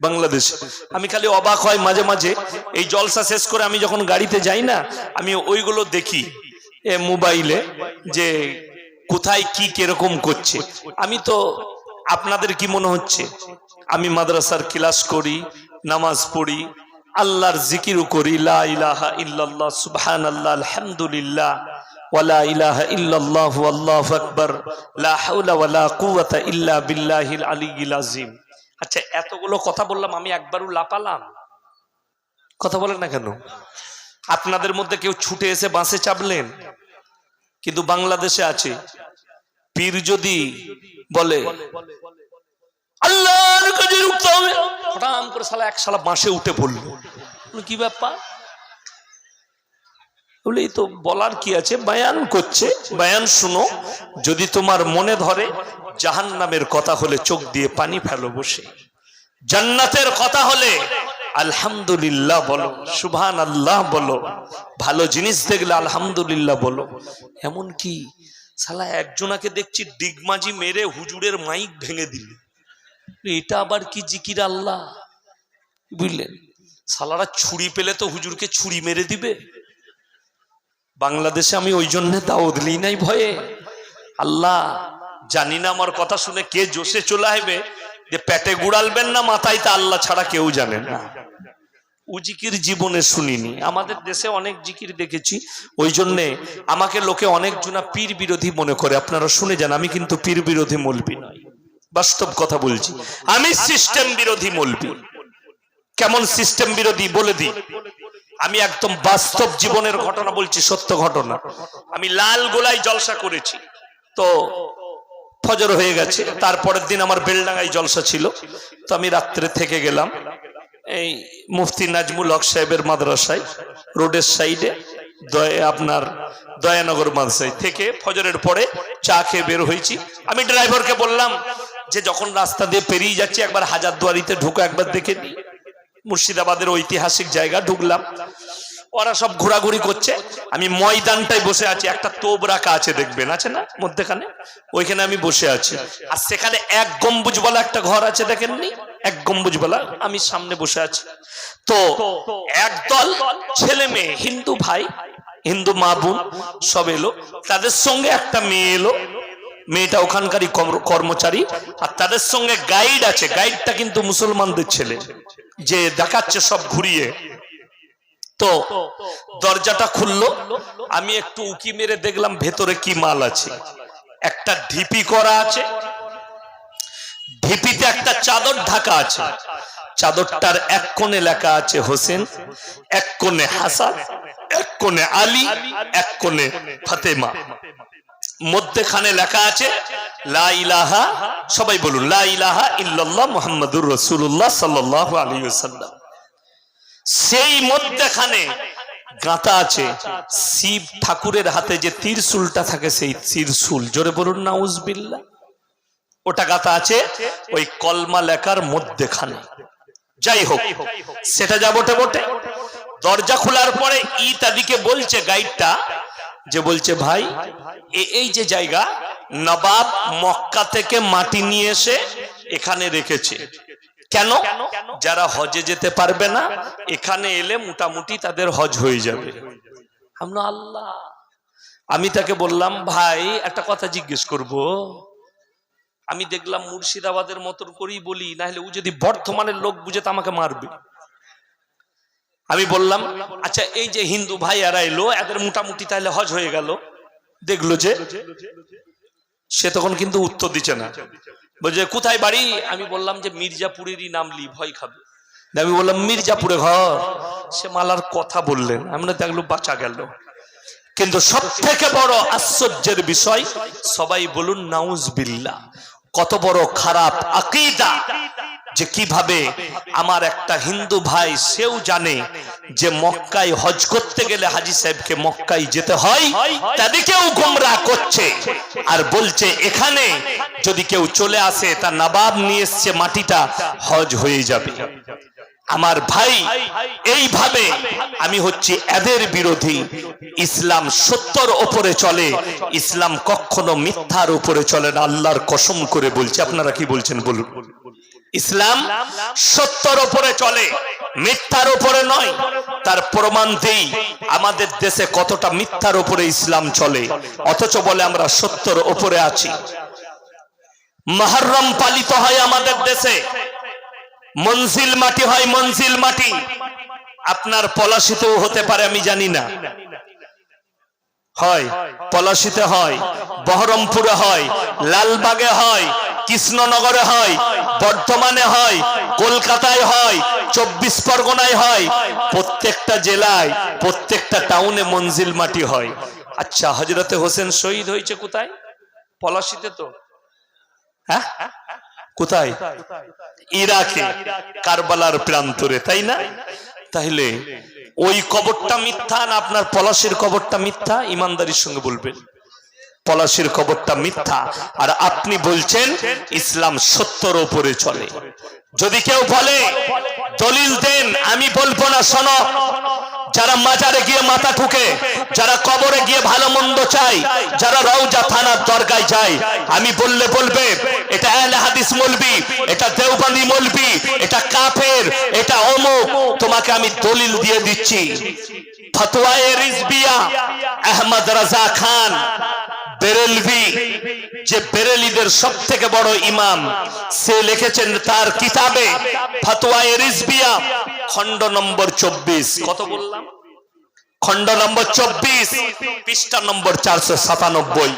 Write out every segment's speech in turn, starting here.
বাংলাদেশ। আমি খালি অবাক হয় মাঝে মাঝে, এই জলসা শেষ করে আমি যখন গাড়িতে যাই না, আমি ওইগুলো দেখি, এ মোবাইলে, যে কোথায় কি কীরকম করছে। আমি তো, আপনাদের কি মনে হচ্ছে? আমি মাদ্রাসার ক্লাস করি, নামাজ পড়ি, আল্লাহর জিকিরও করি, লা ইলাহা ইল্লাল্লাহ, সুবহানাল্লাহ, আলহামদুলিল্লাহ ওয়ালা ইলাহা ইল্লাল্লাহ আল্লাহু আকবার, লা হাওলা ওয়ালা কুওয়াতা ইল্লা বিল্লাহিল আলিয়্যিল আযীম। আচ্ছা এতগুলো কথা বললাম, আমি একবারও লাপালাম? কথা বলেন না কেন? আপনাদের মধ্যে কেউ ছুটে এসে বাঁশে চাপলেন? কিন্তু বাংলাদেশে আছে। পীর যদি বলে, আল্লাহর কাছে হবে হঠাৎ করে সালা এক সালা বাঁশে উঠে পড়ল। কি ব্যাপার? বলে, তো বলার কি আছে? বায়ান করছে। বায়ান শুনো, যদি তোমার মনে ধরে জাহান নামের কথা হলে চোখ দিয়ে পানি ফেলো বসে। জান্নাতের কথা হলে, আলহামদুলিল্লাহ বলো সুবহান আল্লাহ বলো। ভালো জিনিস দেখলে আলহামদুলিল্লাহ বলো। এমন কি সালা একজনাকে দেখছি ডিগমাজি মেরে হুজুরের মাইক ভেঙে দিল। এটা আবার কি জিকির আল্লাহ? বুঝলেন? সালারা ছুরি পেলে তো হুজুরকে ছুরি মেরে দিবে। বাংলাদেশে আমি ওই জন্য দাওয়াত লি নাই ভয়ে। আল্লাহ, জানি না আমার কথা শুনে কে জোশে চলে আসবে, যে পেটে গুড়ালবেন না মাথায় তা আল্লাহ ছাড়া কেউ জানে না। উজিকির জীবনে শুনিনি। আমাদের দেশে অনেক জিকির দেখেছি। ওই জন্যে আমাকে লোকে অনেক জনা পীর বিরোধী মনে করে। আপনারা শুনে যান, আমি কিন্তু পীর বিরোধী মলবি নয় বাস্তব কথা বলছি, আমি সিস্টেম বিরোধী মলবি। কেমন সিস্টেম বিরোধী বলে দিই? আমি একদম বাস্তব জীবনের ঘটনা বলছি, সত্য ঘটনা। আমি লাল গোলায় জলসা করেছি। তো ফজর হয়ে গেছে, তারপরের দিন আমার বেলডাঙ্গায় জলসা ছিল। তো আমি রাত্রে থেকে গেলাম, এই মুফতি নাজমুল হক সাহেবের মাদ্রাসায়, রোডের সাইডে, দয়ে আপনার দয়ানগর মাদ্রাসায় থেকে ফজরের পরে চা খেয়ে বের হয়েছি। আমি ড্রাইভারকে বললাম যে, যখন রাস্তা দিয়ে পেরিয়ে যাচ্ছি, একবার হাজারদুয়ারিতে ঢুকো, একবার দেখে নিই। মুর্শিদাবাদের ঐতিহাসিক জায়গা ঢুকলাম। ওরা সব ঘোরাঘুরি করছে। আমি ময়দানটায় বসে আছি, একটা তোপ রাখা আছে দেখবেন, আছে না? মধ্যেখানে? ওইখানে আমি বসে আছি। আর সেখানে এক গম্বুজ বলা একটা ঘর আছে, দেখেননি? এক গম্বুজ বলা আমি সামনে বসে আছি। তো একদল ছেলে মেয়ে, হিন্দু ভাই, হিন্দু মা বোন, সব এলো। তাদের সঙ্গে একটা মেয়ে এলো। মেয়েটা ওখানকারই কর্মচারী, আর তাদের সঙ্গে গাইড আছে। গাইডটা কিন্তু মুসলমানদের ছেলে, যে দেখাচ্ছে সব ঘুরিয়ে। তো দরজাটা খুললো, আমি একটু উকি মেরে দেখলাম ভেতরে কি মাল আছে। একটা ঢিপি করা আছে, ঢিপিতে একটা চাদর ঢাকা আছে। চাদরটার এক কোণে লেখা আছে হোসেন, এক কোণে হাসান, এক কোণে আলী, এক কোণে ফাতেমা। মধ্যেখানে লেখা আছে, লা সবাই বলুন, লা ইলাহা ইল্লাল্লাহ মুহাম্মাদুর রাসূলুল্লাহ সাল্লাল্লাহু আলাইহি ওয়াসাল্লাম। সেই মধ্যেখানে গাঁথা আছে, শিব ঠাকুরের হাতে যে তীরশুলটা থাকে, সেই তীরশুল জোরে বলুন, নাউজবিল্লাহ ওটা গাঁথা আছে ওই কলমা লেখার মধ্যেখানে। যাই হোক, সেটা যা বটে বটে দরজা খোলার পরে ই তাদিকে বলছে, গাইডটা যে বলছে, ভাই এই যে জায়গা নবাব মক্কা থেকে মাটি নিয়ে এসে এখানে রেখেছে। কেন? যারা হজে যেতে পারবে না, এখানে এলে মোটামুটি তাদের হজ হয়ে যাবে। আমরা আল্লাহ। আমি তাকে বললাম, ভাই, একটা কথা জিজ্ঞেস করব। আমি দেখলাম মুর্শিদাবাদের মতন করেই বলি না হলে ও যদি বর্ধমানের লোক বুঝে তো আমাকে মারবে। আমি বললাম আচ্ছা এই যে হিন্দু ভাই এলো, এদের মোটামুটি তাহলে হজ হয়ে গেল। দেখল যে সে তখন কিন্তু উত্তর দিচ্ছে না। বলছে, কোথায় বাড়ি? আমি বললাম যে, মির্জাপুরেরই নাম লি, ভয় খাবে। আমি বললাম, মির্জাপুরে ঘর? সে মালার কথা বললেন। আমরা দেখল, বাঁচা গেল। কিন্তু সব থেকে বড় আশ্চর্যের বিষয়, সবাই বলুন নাউজ বিল্লাহ কত বড় খারাপ আকিদা। যে কীভাবে আমার একটা হিন্দু ভাই সেও জানে যে মক্কায় হজ করতে গেলে হাজি সাহেবকে মক্কায় যেতে হয় তাদেরকেও গোমরা করছে আর বলছে, এখানে যদি কেউ চলে আসে, তার নবাব নিয়ে এসছে মাটিটা, হজ হয়ে যাবে। আমার ভাই, এইভাবে আমি হচ্ছি এদের বিরোধী। ইসলাম সত্যর ওপরে চলে, ইসলাম কখনো মিথ্যার উপরে চলে না। আল্লাহর কসম করে বলছে। আপনারা কি বলছেন বলুন? ইসলাম সত্যর উপরে চলে, মিথ্যার উপরে নয়। তার প্রমাণ দেই, আমাদের দেশে কতটা মিথ্যার উপরে ইসলাম চলে, অথচ বলে আমরা সত্যর উপরে আছি। মহরম পালিত হয় আমাদের দেশে, মঞ্জিল মাটি হয় মঞ্জিল মাটি। আপনার পলাশিতেও হতে পারে, আমি জানি না। হয়, পলাশিতে হয়, বহরমপুরে হয়, লালবাগে হয়, কৃষ্ণনগরে হয়, বর্ধমানে হয়, কলকাতায় হয়, চব্বিশ পরগনায় হয়, প্রত্যেকটা জেলায়, প্রত্যেকটা টাউনে মঞ্জিল মাটি হয়। আচ্ছা হজরতে হোসেন শহীদ হয়েছে কোথায়? পলাশিতে তো। হ্যাঁ? কোথায়? ইরাকে, কারবালার প্রান্তরে, তাই না? তাহলে ওই কবরটা মিথ্যা না আপনার পলাশের কবরটা মিথ্যা? ইমানদারির সঙ্গে বলবেন। পলাশের কবরটা মিথ্যা। আর আপনি বলছেন, ইসলাম সত্যর ওপরে চলে। যদি কেউ বলে, দলিল দেন, আমি বলব না, শোনো। যারা মাজারে গিয়ে মাথা ঠুকে, যারা কবরে গিয়ে ভালো মন্দ চাই যারা রওজা থানার দরগায় যায়, আমি বললে বলবে, এটা হাদিস মলবি, এটা দেওবানি মলবি, এটা কাফের, এটা অমুক, তোমাকে আমি দলিল দিয়ে দিচ্ছি। ফতোয়ায়ে রিজবিয়া, আহমদ রাজা খান। বেরেলভি, যে বেরেলিদের সব থেকে বড় ইমাম, সে লিখেছেন তার কিতাবে নম্বর চব্বিশ। কত বললাম? খণ্ড নম্বর চব্বিশ, পৃষ্ঠা নম্বর চারশো সাতানব্বই।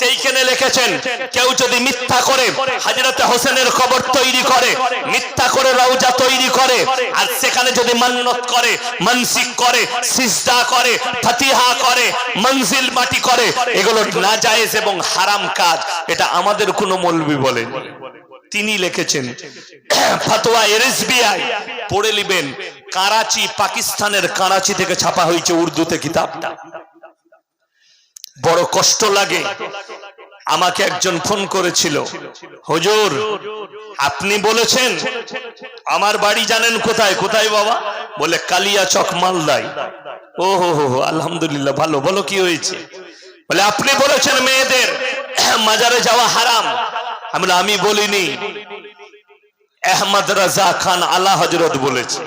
সেইখানে লিখেছেন, কেউ যদি মিথ্যা করে, হাজরতে হোসেনের কবর তৈরি করে, মিথ্যা করে রওজা তৈরি করে, আর সেখানে যদি মান্নত করে, মানসিক করে, সিজদা করে, ফাতিহা করে, মঞ্জিল মাটি করে, এগুলো নাজায়েজ এবং হারাম কাজ, এটা আমাদের কোনো মৌলবি বলেন তিনি লিখেছেন, ফতোয়া এরএসবিআই পড়ে নেবেন করাচি পাকিস্তানের করাচি থেকে ছাপা হয়েছে উর্দুতে কিতাবটা। বড় কষ্ট লাগে। আমাকে একজন ফোন করেছিল হুজুর আপনি বলেছেন আমার বাড়ি জানেন কোথায়? কোথায় বাবা? বলে কালিয়া চক মালদায়। ও হো হো আলহামদুলিল্লাহ ভালো বলো কি হয়েছে? বলে আপনি বলেছেন মেয়েদের মাজারে যাওয়া হারাম। আমি বললাম, আমি বলিনি। আহমদ রাজা খান আলা হজরত বলেছে।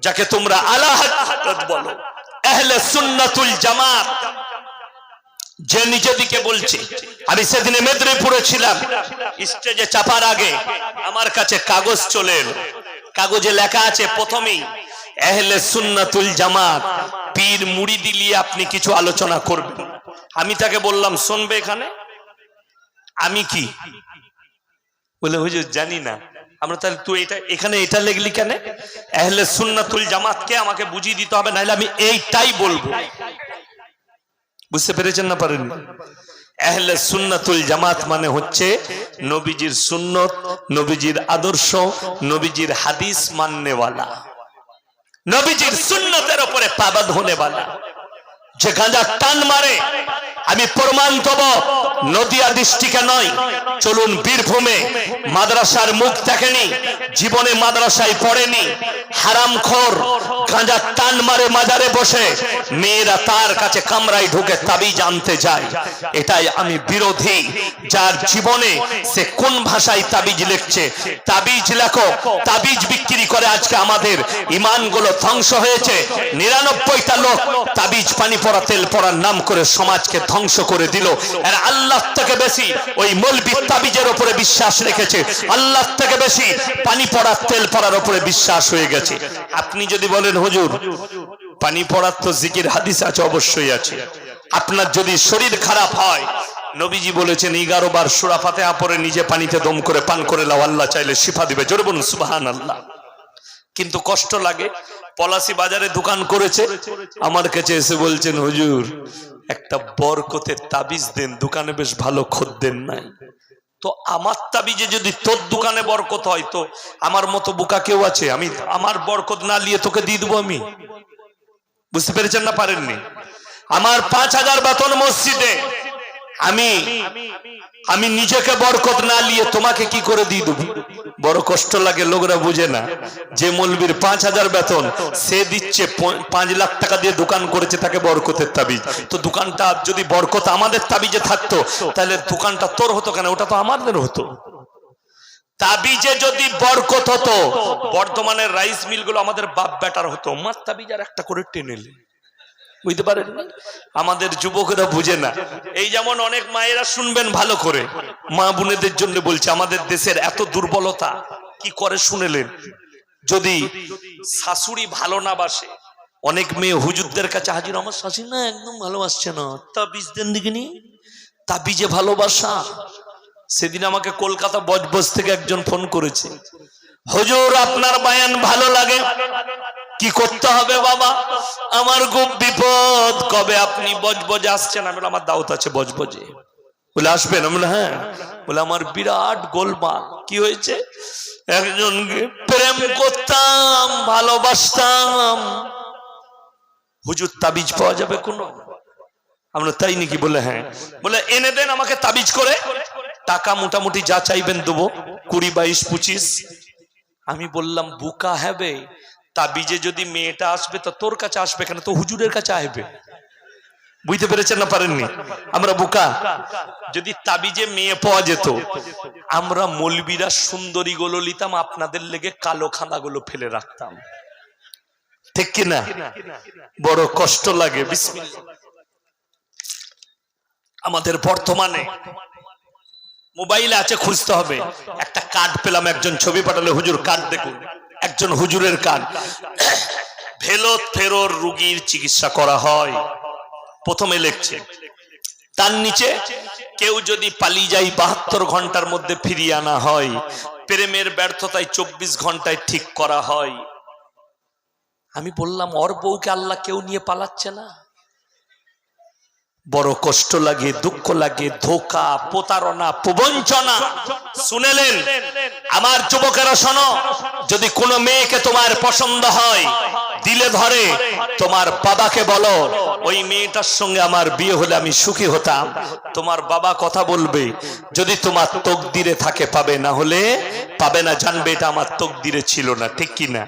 যাকে তোমরা আলা হজরত বলো। আহলে সুন্নাতুল জামাত। যে নিজে দিকে বলছে, আমি সেদিনে মেদিনীপুরে ছিলাম, স্টেজে চাপার আগে আমার কাছে কাগজ চলে এলো। কাগজে লেখা আছে প্রথমেই এহলে সুন্নাতুল জামাত, পীর মুড়ি দিলিয়ে আপনি কিছু আলোচনা করবেন। আমি তাকে বললাম, শুনবে এখানে? আমি কি? বলে, হুজুর, জানি না। আমরা তাহলে তুই এটা, এখানে এটা লিখলি কেন? আহলে সুন্নাতুল জামাতকে আমাকে বুঝিয়ে দিতে হবে, নাহলে আমি এইটাই বলব। বুঝতে পেরেছেন না পারেন আহলে সুন্নাতুল জামাত মানে হচ্ছে নবীজির সুন্নত, নবীজির আদর্শ, নবীজির হাদিস মাননেওয়ালা। নবীজির সুন্নতের উপরে পাবাদ হনেওয়ালা। যে গাঁজা টান মারে, আমি প্রমাণ দেব, নদিয়া দৃষ্টিকে নয়, চলুন বীরভূমে মাদ্রাসার মুখ দেখেনি, জীবনে মাদ্রাসায় পড়েনি হারাম খোর গাঁজা টান মারে মাজারে বসে, মেয়েরা তার কাছে কামরায় ঢুকে তাবিজ আনতে যায়। এটাই আমি বিরোধী, যার জীবনে সে কোন ভাষায় তাবিজ লিখছে, তাবিজ লেখো, তাবিজ বিক্রি করে আজকে আমাদের ইমানগুলো ধ্বংস হয়েছে, নিরানব্বইটা লোক তাবিজ পানি পড়া তেল পড়ার নাম করে সমাজকে ধ্বংস করে দিল। আর আল্লাহ থেকে বেশি ওই মলবি তাবিজের উপরে বিশ্বাস রেখেছে। আল্লাহ থেকে বেশি পানি পড়া তেল পড়ার উপরে বিশ্বাস হয়ে গেছে। আপনি যদি বলেন, হুজুর, পানি পড়ার তো জিকির হাদিস আছে, অবশ্যই আছে। আপনার যদি শরীর খারাপ হয়, নবীজি বলেছেন, এগারো বার সুরা ফাতে পরে নিজে পানিতে দম করে পান করে লাও, আল্লাহ চাইলে শিফা দিবে। জোরে বলুন সুবাহান আল্লাহ কিন্তু কষ্ট লাগে পলাশি বাজারে দোকান করেছে। আমার কাছে এসে বলছেন, হুজুর, একটা বরকতের তাবিজ দেন, দোকানে বেশ ভালো খদ্দের নাই। তো আমার তাবিজে যদি তোর দোকানে বরকত হয়, তো আমার মতো বোকা কেউ আছে? আমি আমার বরকত না নিয়ে তোকে দিয়ে দেবো আমি? বুঝতে পেরেছেন না পারেননি? আমার পাঁচ হাজার বেতন মসজিদে আমি আমি নিজেকে বরকত না নিয়ে তোমাকে কি করে দিয়ে দেবো? বড় কষ্ট লাগে, লোকরা বুঝে না। যে মলবির পাঁচ হাজার বেতন, সে দিচ্ছে পাঁচ লাখ টাকা দিয়ে দোকান করেছে তাকে বরকতের তাবিজ। তো দোকানটা যদি বরকত আমাদের তাবিজে থাকতো, তাহলে দোকানটা তোর হতো কেন? ওটা তো আমাদের হতো। তাবিজে যদি বরকত হতো বর্ধমানের রাইস মিলগুলো আমাদের বাপ বেটার হতো। মার তাবিজ আর একটা করে টেনেলে বুঝতে পারেন? আমাদের যুবকরা বুঝে না। এই যেমন অনেক মায়েরা শুনবেন ভালো করে। মা বোনেদের জন্য বলছে আমাদের দেশের এত দুর্বলতা কি করে শুনেলেন? যদি শাশুড়ি ভালো না বাসে অনেক মেয়ে হুজুরদের কাছে হাজির আমার শাশুড়ি না একদম ভালোবাসছে না। তাবিজ দেন দিকিনি তাবিজে ভালোবাসা? সেদিন আমাকে কলকাতা বজবজ থেকে একজন ফোন করেছে। হুজুর আপনার বায়ান ভালো লাগে? কি করতে হবে বাবা? আমার খুব বিপদ। কবে আপনি বজবজে আসছেন? আমি আমার দাউত আছে বজবজে। বলে, আসবেন? আমি হ্যাঁ। বলে, আমার বিরাট গোলমাল। কি হয়েছে? একজনকে প্রেম করতাম, ভালোবাসতাম। হুজুর, তাবিজ পাওয়া যাবে কোনো? আমরা তাই নাকি? বলে হ্যাঁ। বলে, এনে দেন আমাকে তাবিজ করে। টাকা মোটামুটি যা চাইবেন দেবো। কুড়ি, বাইশ, পঁচিশ। আমি বললাম, বুকা হবে। তাবিজে যদি মেয়েটা আসবে, তো তোর কাছে আসবে কেন? তো হুজুরের কাছে আসবে। বুঝতে পেরেছেন না পারেননি? আমরা বুকা। যদি তাবিজে মেয়ে পাওয়া যেত, আমরা মলবিরা সুন্দরী গুলো নিতাম আপনাদের লেগে কালো খাঁদা গুলো ফেলে রাখতাম। ঠিক কিনা? বড় কষ্ট লাগে আমাদের বর্তমানে মোবাইলে আছে, খুঁজতে হবে। একটা কার্ড পেলাম একজন, ছবি পাঠালে, হুজুর, কার্ড দেখুন। একজন হুজুরের কান। ভেলত ফেরোর রুগীর চিকিৎসা করা হয়। প্রথমে লেখছে, তার নিচে, কেউ যদি পালিয়ে যায় বাহাত্তর ঘণ্টার মধ্যে ফিরিয়ে আনা হয়, প্রেমের ব্যর্থতায় চব্বিশ ঘন্টায় ঠিক করা হয়। আমি বললাম, ওর বউকে আল্লাহ কেউ নিয়ে পালাচ্ছে না? বড় কষ্ট লাগে, দুঃখ লাগে, ধোকা, প্রতারণা, প্রবঞ্চনা। শুনেলেন, আমার যুবকেরা শোনো, যদি কোনো মেয়েকে তোমার পছন্দ হয়, দিলে ধরে, তোমার বাবাকে বলো, ওই মেয়েটার সঙ্গে আমার বিয়ে হলে আমি সুখী হতাম। তোমার বাবা কথা বলবে, যদি তোমার তকদিরে থাকে পাবে, না হলে পাবে না। জানবে এটা আমার তকদিরে ছিল না, ঠিক কি না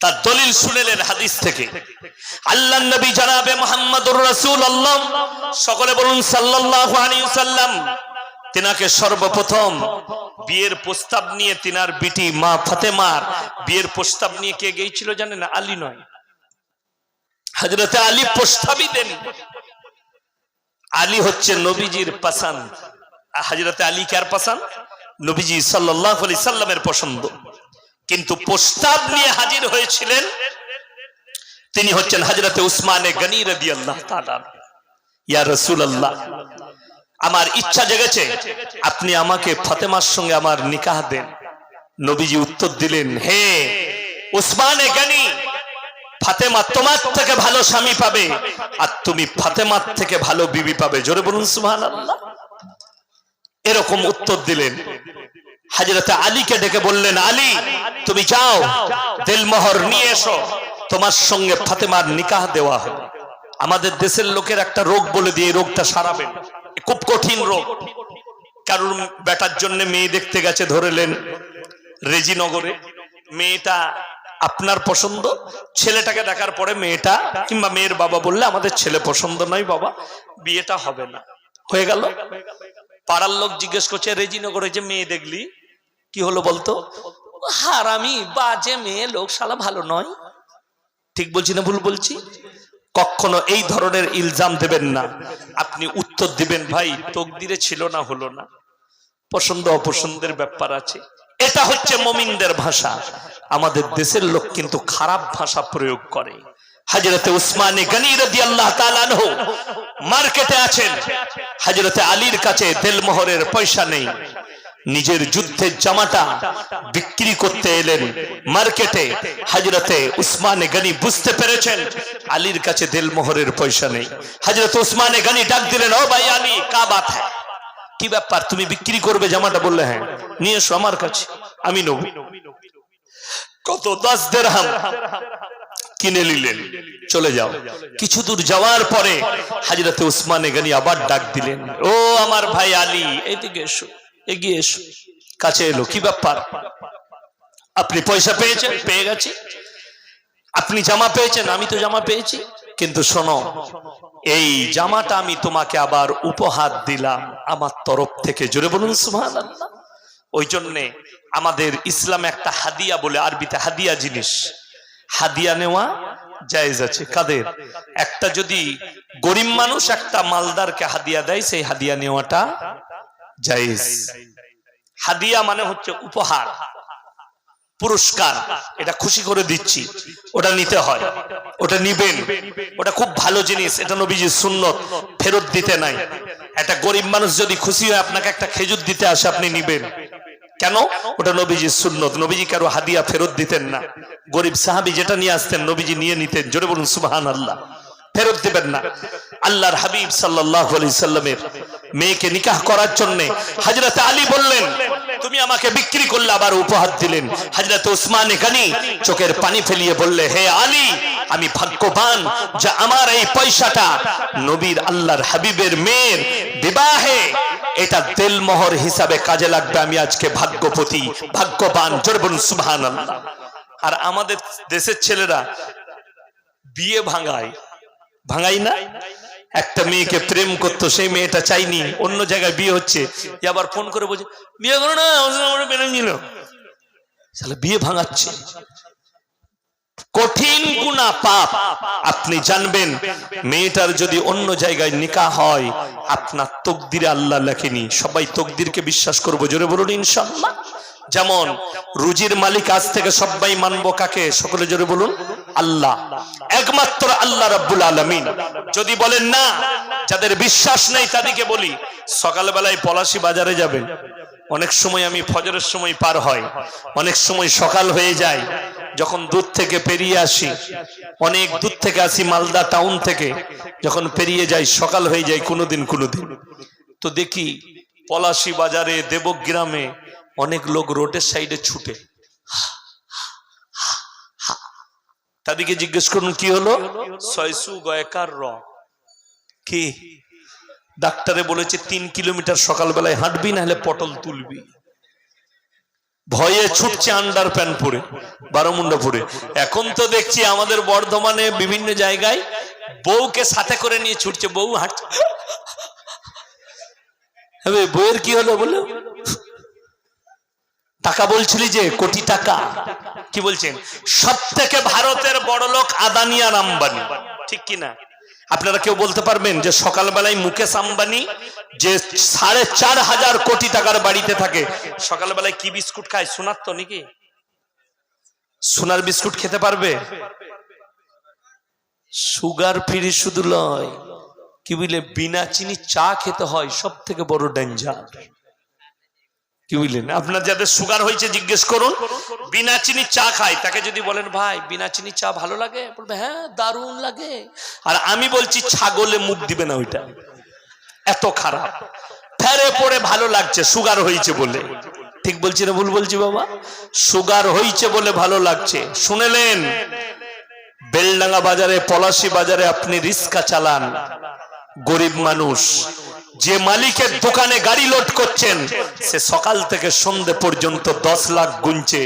তার দলিল শুনেলেন হাদিস থেকে। আল্লাহ নবী জানাবে মোহাম্মদুর রাসূল আল্লাহ সকলে বলুন সাল্লাল্লাহু আলাইহি সাল্লাম তিনাকে সর্বপ্রথম বিয়ের প্রস্তাব নিয়ে তিনার বিটি মা ফাতেমার বিয়ের প্রস্তাব নিয়ে কে গেছিল জানেন আলী নয়। হযরতে আলী প্রস্তাবই দেন। আলী হচ্ছে নবীজির পছন্দ। হযরতে আলী কার পছন্দ? নবীজি আলাইহি সাল্লামের পছন্দ। কিন্তু প্রস্তাব নিয়ে হাজির হয়েছিলেন তিনি হচ্ছেন হজরতে উসমানে গনি রবি আল্লাহ ইয়া রসুল আল্লাহ আমার ইচ্ছা জেগেছে আপনি আমাকে ফতেমার সঙ্গে আমার নিকাহ দেন। নবীজি উত্তর দিলেন, হে উসমানে গনি, ফাতেমা তোমার থেকে ভালো স্বামী পাবে আর তুমি ফাতেমার থেকে ভালো বিবি পাবে। জোরে বলুন সুবহান আল্লাহ এরকম উত্তর দিলেন। হাজরতে আলীকে ডেকে বললেন, আলী, তুমি যাও দিলমোহর নিয়ে এসো। তোমার সঙ্গে ফাতেমার নিকাহ দেওয়া হবে। আমাদের দেশের লোকের একটা রোগ বলে দিয়ে রোগটা সারাবেন। খুব কঠিন রোগ। কারোর বেটার জন্য মেয়ে দেখতে গেছে, ধরেলেন রেজিনগরে। মেয়েটা আপনার পছন্দ? ছেলেটাকে দেখার পরে মেয়েটা কিংবা মেয়ের বাবা বললে, আমাদের ছেলে পছন্দ নয় বাবা, বিয়েটা হবে না। হয়ে গেল। পাড়ার লোক জিজ্ঞেস করছে, রেজিনগরে যে মেয়ে দেখলি? কি হলো বলতো? হারামি, বাজে মেয়ে, লোক শালা ভালো নয়। ঠিক বলছি না ভুল বলছি? কখনো এই ধরনের ইলজাম দেবেন না। আপনি উত্তর দিবেন, ভাই, তকদিরে ছিল না, হলো না। পছন্দ, অপছন্দের ব্যাপার আছে। এটা হচ্ছে মমিনদের ভাষা। আমাদের দেশের লোক কিন্তু খারাপ ভাষা প্রয়োগ করে। হাজরতে উসমানে গনি তাআলা আনহু মার্কেটে আছেন। হাজরতে আলীর কাছে তেলমোহরের পয়সা নেই। নিজের যুদ্ধের জামাটা বিক্রি করতে এলেন। মার্কেটে হাজরতে উসমানে গনি বুঝতে পেরেছেন, আলীর কাছে দেলমোহরের পয়সা নেই। হাজরত উসমানে গনি ডাক দিলেন, ও ভাই আলী, কা বাত হ্যায়? কি ব্যাপার, তুমি বিক্রি করবে? জামাটা বললে হ্যাঁ নিয়ে এসো আমার কাছে, আমি নেব। কত দশ দেড়হাম কিনে নিলেন, চলে যাও। কিছু দূর যাওয়ার পরে হাজরতে উসমানে গানি আবার ডাক দিলেন, ও আমার ভাই আলী এইদিকে এসো। এগিয়ে এসো। কাছে এলো। কি ব্যাপার? আপনি পয়সা পেয়েছেন? পেয়ে গেছি। আপনি জামা পেয়েছেন? আমি তো জামা পেয়েছি। কিন্তু শোনো, এই জামাটা আমি তোমাকে আবার উপহার দিলাম আমার তরফ থেকে। জোরে বলুন, সুবহানাল্লাহ। ওই জন্যে আমাদের ইসলাম একটা হাদিয়া বলে, আরবিতে হাদিয়া জিনিস। হাদিয়া নেওয়া জায়েজ আছে। কাদের? একটা যদি গরিব মানুষ একটা মালদারকে হাদিয়া দেয়, সেই হাদিয়া নেওয়াটা জায়েজ। হাদিয়া মানে হচ্ছে উপহার, পুরস্কার। এটা খুশি করে দিচ্ছি, ওটা নিতে হয়, ওটা নিবেন। ওটা খুব ভালো জিনিস, এটা নবীজির সুন্নত, ফেরত দিতে নাই। একটা গরিব মানুষ যদি খুশি হয়, আপনাকে একটা খেজুর দিতে আসে, আপনি নিবেন। কেন? ওটা নবীজির সুন্নত। নবীজি কারও হাদিয়া ফেরত দিতেন না। গরিব সাহাবি যেটা নিয়ে আসতেন, নবীজি নিয়ে নিতেন। জোরে বলুন সুবাহান আল্লাহ ফেরত দিবেন না। আল্লাহর হাবিব সাল্লাহ আলি সাল্লামের মেয়েকে নিকাহ করার জন্য হাজরত আলী বললেন, তুমি আমাকে বিক্রি করলে আবার উপহার দিলেন। হাজরত ওসমান এখানে চোখের পানি ফেলিয়ে বললে, হে আলী, আমি ভাগ্যবান যে আমার এই পয়সাটা নবীর আল্লাহর হাবিবের মেয়ের বিবাহে এটা তেলমোহর হিসাবে কাজে লাগবে। আমি আজকে ভাগ্যপতি, ভাগ্যবান, জোরে বলুন সুবহান আল্লাহ আর আমাদের দেশের ছেলেরা বিয়ে ভাঙায় ভাঙাই না? একটা মেয়েকে প্রেম করতো, সেই মেয়েটা চাইনি, অন্য জায়গায় বিয়ে হচ্ছে। আবার ফোন করে বলছে, বিয়ে করো না বেড়ে নিল। তাহলে বিয়ে ভাঙাচ্ছে। কঠিন গুণা পাপ, আপনি জানবেন, মেয়েটার যদি অন্য জায়গায় নিকা হয়, আপনার তকদিরে আল্লাহ লেখেনি। সবাই তকদিরকে বিশ্বাস করব, জোরে বলুন ইনশাল্লাহ। যেমন, রুজির মালিক আজ থেকে সবাই মানবো কাকে? সকলে জোরে বলুন, আল্লাহ। একমাত্র আল্লাহ রাব্বুল আলামিন। যদি বলেন না, যাদের বিশ্বাস নেই তাদেরকে বলি, সকালবেলায় পলাশি বাজারে যাবেন অনেক সময় আমি ফজরের সময় পার হয়। অনেক সময় সকাল হয়ে যায়। যখন দূর থেকে পেরিয়ে আসি, অনেক দূর থেকে আসি মালদা টাউন থেকে, যখন পেরিয়ে যাই, সকাল হয়ে যায় কোনোদিন কোনোদিন। তো দেখি, পলাশি বাজারে, দেবগ্রামে অনেক লোক রোডের সাইডে ছুটে। তাদেরকে জিজ্ঞেস করুন, কি হলো? ছয়সু গয়কার র। কি? ডাক্তারে বলেছে, তিন কিলোমিটার সকালবেলায় হাঁটবি না হলে পটল তুলবি। ভয়ে ছুটছে আন্ডার প্যান্ট পরে বারোমুন্ডা পরে এখন তো দেখছি আমাদের বর্ধমানে বিভিন্ন জায়গায় বউকে সাথে করে নিয়ে ছুটছে, বউ হাঁটছে। বউয়ের কি হলো বলো? টাকা বলছিলি যে কোটি টাকা? কি বলছেন? সব থেকে ভারতের বড় লোক আদানি আর আম্বানি। ঠিক কিনা আপনারা কেউ বলতে পারবেন যে সকালবেলায় মুকেশ আম্বানি যে সাড়ে চার হাজার কোটি টাকার বাড়িতে থাকে, সকালবেলায় কি বিস্কুট খায়? সোনার তো নাকি? সোনার বিস্কুট খেতে পারবে? সুগার ফ্রি শুধু লয়। কি বুঝলে বিনা চিনি চা খেতে হয় সব থেকে বড় ডেঞ্জার আপনার যাদের সুগার হয়েছে, জিজ্ঞেস করুন। বিনা চিনি চা খায়। তাকে যদি বলেন, ভাই, বিনা চিনি চা ভালো লাগে? বলবে হ্যাঁ দারুণ লাগে। আর আমি বলছি, ছাগলে মুখ দিবে না ওইটা। এত খারাপ। ফেরে পড়ে ভালো লাগছে সুগার হয়েছে বলে। ঠিক বলছি না ভুল বলছি বাবা? সুগার হয়েছে বলে ভালো লাগছে। শুনেলেন? বেলডাঙ্গা বাজারে, পলাশি বাজারে আপনি রিস্কা চালান। গরিব মানুষ। যে মালিকের দোকানে গাড়ি লোড করছেন, সে সকাল থেকে সন্ধে পর্যন্ত দশ লাখ গুনছে।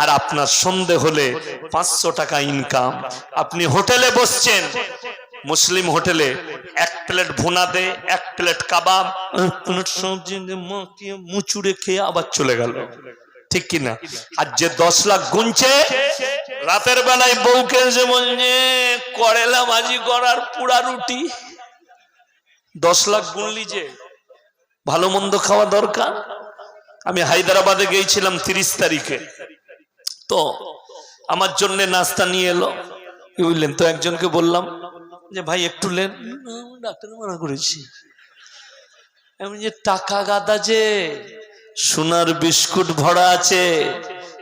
আর আপনার সন্ধে হলে পাঁচশো টাকা ইনকাম আপনি হোটেলে বসছেন, মুসলিম হোটেলে এক প্লেট ভুনা দে, এক প্লেট কাবাব মাখিয়ে মুচুড়ে খেয়ে আবার চলে গেল। ঠিক কিনা আর যে দশ লাখ গুনছে, রাতের বেলায় বউকে এসে বলছে, করেলা ভাজি করার পুরা রুটি। দশ লাখ গুনলি যে ভালো মন্দ খাওয়া দরকার? আমি হায়দ্রাবাদে গিয়েছিলাম তিরিশ তারিখে। তো আমার জন্য নাস্তা নিয়ে এলো। কি বুঝলেন তো একজনকে বললাম যে, ভাই, একটু লেন ডাক্তার মানা করেছি। আমি যে, টাকা গাদা যে, সোনার বিস্কুট ভরা আছে,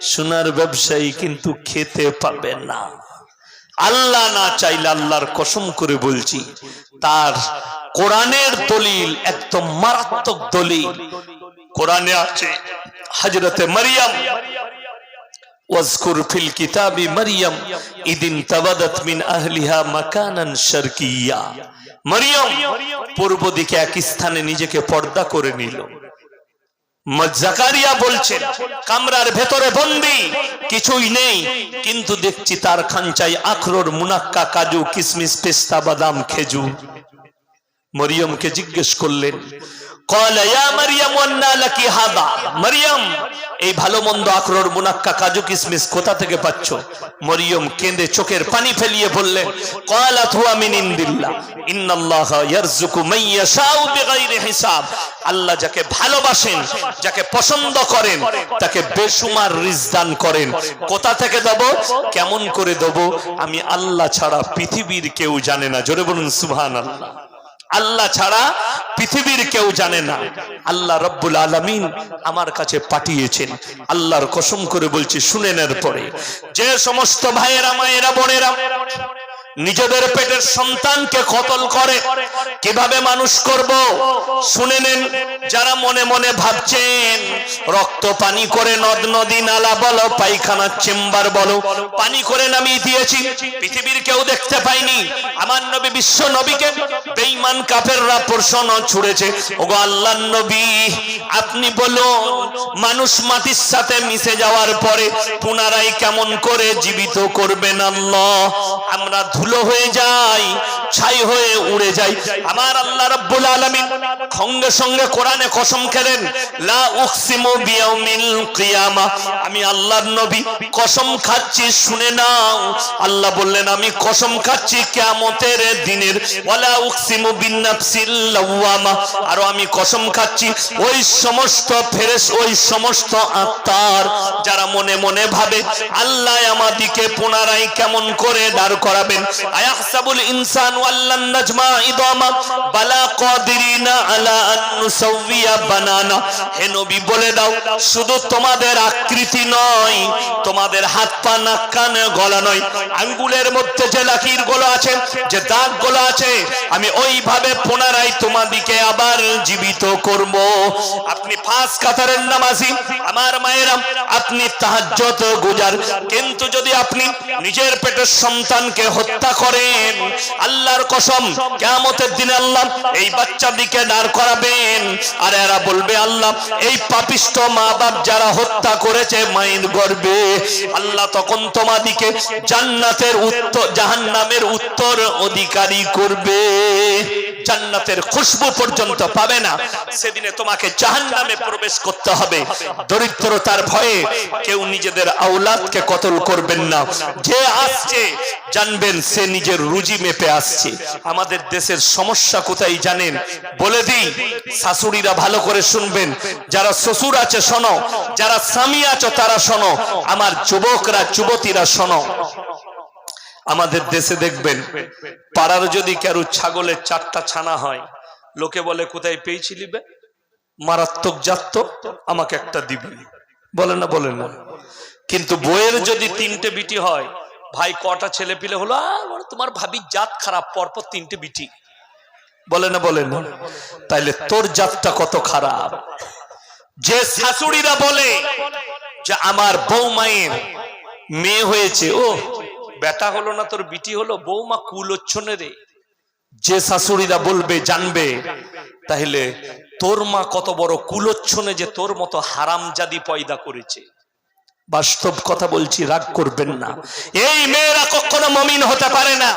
সোনার ব্যবসায়ী কিন্তু খেতে পাবে না। আল্লাহ না চাইলে আল্লাহর কসম করে বলছি তার কোরআনের দলিল একদম মারাত্মক দলিল কোরআনে আছে হজরতে মারিয়াম واذكر في الكتاب مريم إذ انتبذت من أهلها مكانا شرقيا মারিয়াম পূর্ব দিকে এক স্থানে নিজেকে পর্দা করে নিল জাকারিয়া বলছেন, কামরার ভেতরে বন্দি, কিছুই নেই, কিন্তু দেখছি তার খাঞ্চাই আখরোর মুনাক্কা কাজু, কিসমিস, পেস্তা, বাদাম খেজু মরিয়মকে জিজ্ঞেস করলেন আল্লাহ যাকে ভালোবাসেন, যাকে পছন্দ করেন, তাকে বেসুমার রিজদান করেন। কোথা থেকে দেব? কেমন করে দেব? আমি আল্লাহ ছাড়া পৃথিবীর কেউ জানে না। জোরে বলুন সুহান আল্লাহ আল্লাহ ছাড়া পৃথিবীর কেউ জানে না। আল্লাহ রব্বুল আলমিন আমার কাছে পাঠিয়েছেন। আল্লাহর কসম করে বলছি শুনেনের পরে। যে সমস্ত ভাইয়েরা, মায়েরা, বোনেরা নিজেদের পেটের সন্তানকে কতল করে? কীভাবে মানুষ করব? শুনে নেন, যারা মনে মনে ভাবছেন, রক্ত পানি করে নদ, নদী, নালা বলো পায়খানার চেম্বার বলো, পানি করে নামিয়ে দিয়েছি, পৃথিবীর কেউ দেখতে পাইনি আমার নবী বিশ্ব নবীকে বেঈমান কাফেররা প্রশ্ন ছুড়েছে, ওগো আল্লাহর নবী, আপনি বলুন, মানুষ মাটির সাথে মিশে যাওয়ার পরে পুনরায় কেমন করে জীবিত করবেন আল্লাহ? আমরা ধুলো হয়ে যাই ছাই হয়ে উড়ে যাই আমার আল্লাহ রাব্বুল আলামিন সঙ্গে সঙ্গে কোরআনে কসম খেলেন, লা উকসিমু বিয়াউমিল কিয়ামা। আমি আল্লাহর নবী, কসম খাচ্ছি, শুনে নাও। আল্লাহ বললেন, আমি কসম খাচ্ছি কিয়ামতের দিনের, ওয়ালা উকসিমু বিন্নাফসিল লাওয়ামা। আর আমি কসম খাচ্ছি, ওই সমস্ত ফেরেশ, ওই সমস্ত আত্মার, যারা মনে মনে ভাবে, আল্লাহ আমাদিকে পুনরায় কেমন করে দাঁড় করাবেন? আয়াহসাবুল ইনসান ওয়াল্লান নাজমা ইদামা বালা কাদিরিনা আলা আন বানানা। হে নবী, বলে দাও, শুধু তোমাদের আকৃতি নয়, তোমাদের হাত পা নাক কান, গলা নয়, আঙ্গুলের মধ্যে যে লাকিরগুলো আছে, যে দাগগুলো আছে, আমি ওইভাবে পুনরায় তোমাদিকে আবার জীবিত করব। আপনি পাঁচ কাতারের নামাজি, আমার মায়েরা, আপনি তাহাজ্জত গুজার। কিন্তু যদি আপনি নিজের পেটের সন্তানকে হত্যা করেন। আল্লাহর কসম কেমতের দিনে আল্লাহ এই বাচ্চাদিকে দাঁড় করাবেন। আর এরা বলবে, আল্লাহ, এই পাপিষ্ট মা বাপ যারা হত্যা করেছে, মাইন গর্বে আল্লাহ তখন তোমাদিকে জান্নাতের উত্তর, জাহান্নামের উত্তর অধিকারী করবে। জান্নাতের খুশবু পর্যন্ত পাবে না। সেদিনে তোমাকে জাহান্নামে প্রবেশ করতে হবে। দরিদ্রতার ভয়ে কেউ নিজেদের আওলাদকে কতল করবেন না। যে আসছে, জানবেন সে নিজের রুজি মেপে আসছে। আমাদের দেশের সমস্যা কোথায় জানেন? বলে দিই, শাশুড়িরা ভালো করে শুনবেন। যারা শ্বশুর আছে, শোনো। যারা স্বামী আছো, তারা শোনো। আমার যুবকরা, যুবতীরা, শোনো। আমাদের দেশে দেখবেন পাড়ার যদি কারও ছাগলের চারটা ছানা হয় লোকে বলে কোথায় পেয়েছিলি বে মারাত্মক জাত আমাকে একটা দিবি। বলে না বলে না। কিন্তু বইয়ের যদি তিনটে বিটি হয় ভাই কটা ছেলে পিলে হলো? "আ, তোমার ভাবির জাত খারাপ পরপর তিনটে বিটি। বলে না বলে না। তাইলে তোর জাতটা কত খারাপ? যে শাশুড়িরা বলে যে আমার বৌমায়ের মেয়ে হয়েছে ও বেটা হলো না, তোর বিটি হলো, বৌমা কুলোচ্ছনে রে। যে শাশুড়িরা বলবে, জানবে, তাহলে তোর মা কত বড় কুলোচ্ছনে যে তোর মতো হারাম জাদি পয়দা করেছে। বাস্তব কথা বলছি, রাগ করবেন না। এই মেয়েরা কখনো মমিন হতে পারে না।